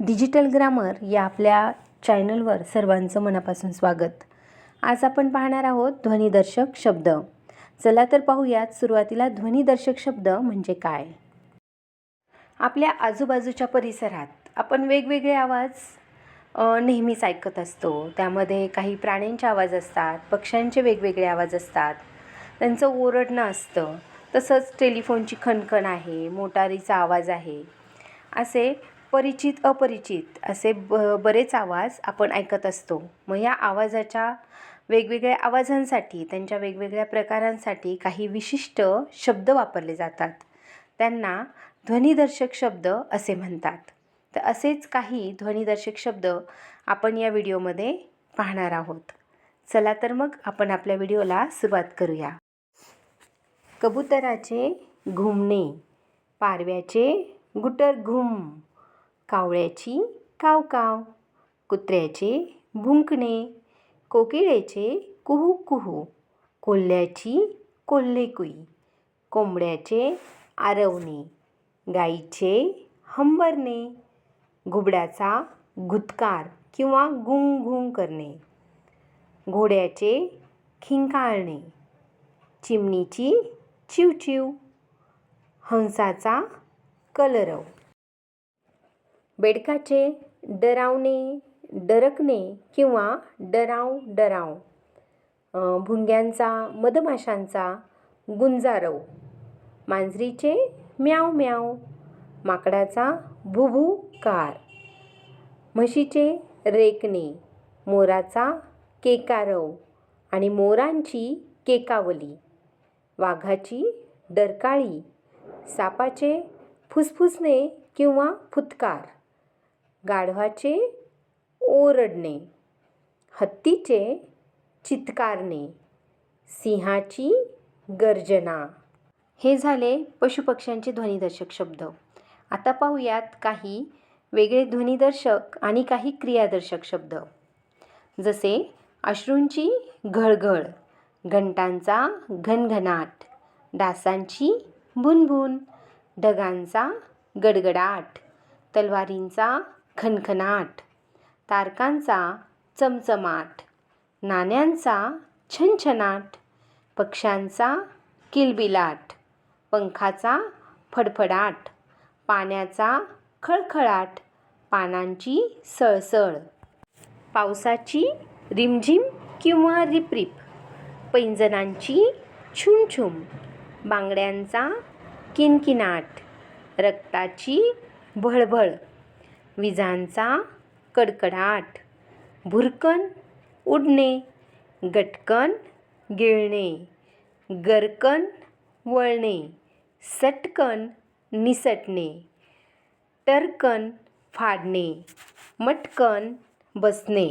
Digital grammar या आपल्या चॅनलवर सर्वांचं मनापासून स्वागत. आज आपण पाहणार आहोत ध्वनिदर्शक शब्द. चला तर पाहूयात सुरुवातीला ध्वनिदर्शक शब्द म्हणजे काय? आपल्या आजूबाजूच्या परिसरात आपण वेगवेगळे आवाज नेहमीच ऐकत असतो. त्यामध्ये काही प्राण्यांचे आवाज असतात पक्ष्यांचे वेगवेगळे आवाज असतात. त्यांचं ओरडणं असतं. तसंच टेलिफोनची खणखण आहे मोटारीचा आवाज आहे. असे परिचित अपरिचित असे ब बरेच आवाज आपण ऐकत असतो. मग या आवाजाच्या वेगवेगळ्या आवाजांसाठी त्यांच्या वेगवेगळ्या प्रकारांसाठी काही विशिष्ट शब्द वापरले जातात. त्यांना ध्वनिदर्शक शब्द असे म्हणतात. तर असेच काही ध्वनिदर्शक शब्द आपण या व्हिडिओमध्ये पाहणार आहोत. चला तर मग आपण आपल्या व्हिडिओला सुरुवात करूया. कबुतराचे घुमणे पारव्याचे गुटर घुम कावळ्याची कावकाव कुत्र्याचे भुंकणे कोकिळेचे कुहू कुहू कोल्ह्याची कोल्हेकुई कोंबड्याचे आरवणे गाईचे हंबरणे घुबडाचा गुतकार किंवा गुंग गुंग करणे घोड्याचे खिंकाळणे चिमणीची चिवचिव हंसाचा कलरव. बेडकाचे डरावणे डरकणे किंवा डराव डराव. भुंग्यांचा मधमाशांचा गुंजारव मांजरीचे म्याव म्याव. माकडाचा भुभुकार म्हशीचे रेकणे. मोराचा केकारव आणि मोरांची केकावली. वाघाची डरकाळी. सापाचे फुसफुसणे किंवा फुतकार. गाढवाचे ओरडणे हत्तीचे चित्कारणे सिंहाची गर्जना. हे झाले पशुपक्ष्यांचे ध्वनिदर्शक शब्द. आता पाहूयात काही वेगळे ध्वनिदर्शक आणि काही क्रियादर्शक शब्द. जसे अश्रूंची घळघळ घंटांचा घनघनाट डासांची भुनभुन ढगांचा गडगडाट तलवारींचा खनखनाट तारकांचा चमचमाट नाण्यांचा छनछनाट पक्ष्यांचा किलबिलाट पंखाचा फडफडाट पाण्याचा खळखळाट पानांची सळसळ. पावसाची रिमझिम किंवा रिपरिप पैंजणांची छुमछुम बांगड्यांचा किनकिनाट रक्ताची भळभळ. विजांचा कडकडाट. भुरकन उडणे गटकन गिळणे गरकन वळणे सटकन निसटणे टरकन फाडणे मटकन बसणे.